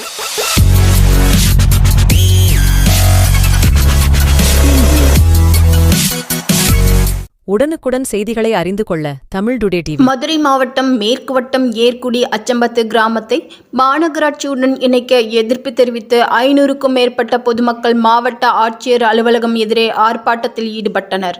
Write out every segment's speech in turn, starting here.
Thank you. உடனுக்குடன் செய்திகளை அறிந்து கொள்ள தமிழ் டுடே டிவி. மதுரை மாவட்டம் மேற்கு வட்டம் ஏர்க்குடி அச்சம்பத்து கிராமத்தை மாநகராட்சியுடன் இணைக்க எதிர்ப்பு தெரிவித்து ஐநூறுக்கும் மேற்பட்ட பொதுமக்கள் மாவட்ட ஆட்சியர் அலுவலகம் எதிரே ஆர்ப்பாட்டத்தில் ஈடுபட்டனர்.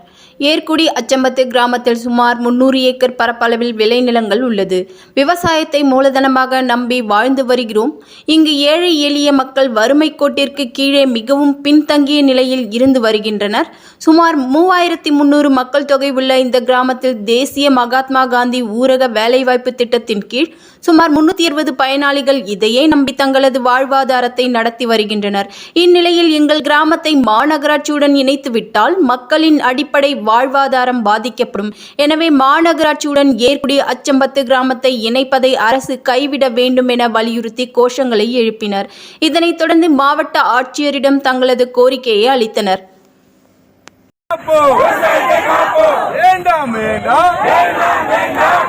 ஏர்க்குடி அச்சம்பத்து கிராமத்தில் சுமார் முன்னூறு ஏக்கர் பரப்பளவில் விளைநிலங்கள் உள்ளது. விவசாயத்தை மூலதனமாக நம்பி வாழ்ந்து வருகிறோம். இங்கு ஏழை எளிய மக்கள் வறுமை கோட்டிற்கு கீழே மிகவும் பின்தங்கிய நிலையில் இருந்து வருகின்றனர். சுமார் மூவாயிரத்தி முன்னூறு மக்கள் தொகை உள்ள இந்த கிராமத்தில் தேசிய மகாத்மா காந்தி ஊரக வேலைவாய்ப்பு திட்டத்தின் கீழ் சுமார் முன்னூத்தி இருபது பயனாளிகள் இதையே நம்பி தங்களது வாழ்வாதாரத்தை நடத்தி வருகின்றனர். இந்நிலையில் எங்கள் கிராமத்தை மாநகராட்சியுடன் இணைத்துவிட்டால் மக்களின் அடிப்படை வாழ்வாதாரம் பாதிக்கப்படும். எனவே மாநகராட்சியுடன் ஏற்புடைய அச்சம்பத்து கிராமத்தை இணைப்பதை அரசு கைவிட வேண்டும் என வலியுறுத்தி கோஷங்களை எழுப்பினர். இதனைத் தொடர்ந்து மாவட்ட ஆட்சியரிடம் தங்களது கோரிக்கையை அளித்தனர். காப்போம். வேண்டாம் வேண்டாம்.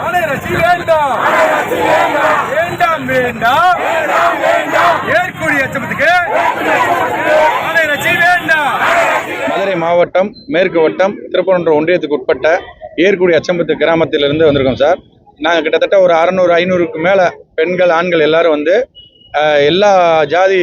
அனைரசி வேண்டாம். வேண்டாம் வேண்டாம். ஏற்கூடி அச்சமத்துக்கு. அனைரசி வேண்டாம். மதுரை மாவட்டம் மேற்கு வட்டம் திருப்பனன்ற ஒன்றியத்துக்கு உட்பட்ட ஏற்குடி அச்சம்பத்து கிராமத்திலிருந்து வந்திருக்கோம் சார். நாங்கள் கிட்டத்தட்ட ஒரு அறநூறு ஐநூறுக்கு மேலே பெண்கள் ஆண்கள் எல்லாரும் வந்து எல்லா ஜாதி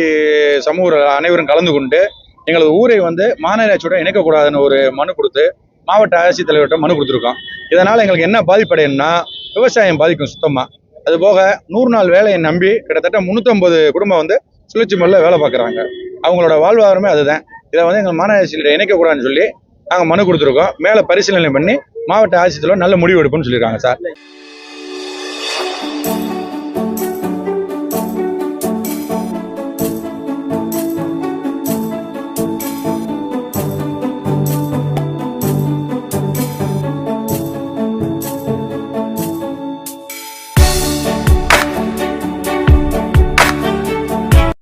சமூக அனைவரும் கலந்து கொண்டு எங்களது ஊரை வந்து மாநகராட்சியுடன் இணைக்கக்கூடாதுன்னு ஒரு மனு கொடுத்து மாவட்ட ஆட்சித்தலைவர்கிட்ட மனு கொடுத்துருக்கோம். இதனால் எங்களுக்கு என்ன பாதிப்படையும்னா விவசாயம் பாதிக்கும் சுத்தமாக அது போக நூறு நாள் வேலையை நம்பி கிட்டத்தட்ட முந்நூற்றம்பது குடும்பம் வந்து சுழற்சி முறையில் வேலை பார்க்குறாங்க. அவங்களோட வாழ்வாதாரமே அதுதான். இதை வந்து எங்கள் மாநகராட்சியில் இணைக்கக்கூடாதுன்னு சொல்லி நாங்கள் மனு கொடுத்துருக்கோம். மேலே பரிசீலனை பண்ணி மாவட்ட ஆட்சித்தலைவர் நல்ல முடிவு எடுப்போம்னு சொல்லியிருக்காங்க சார்.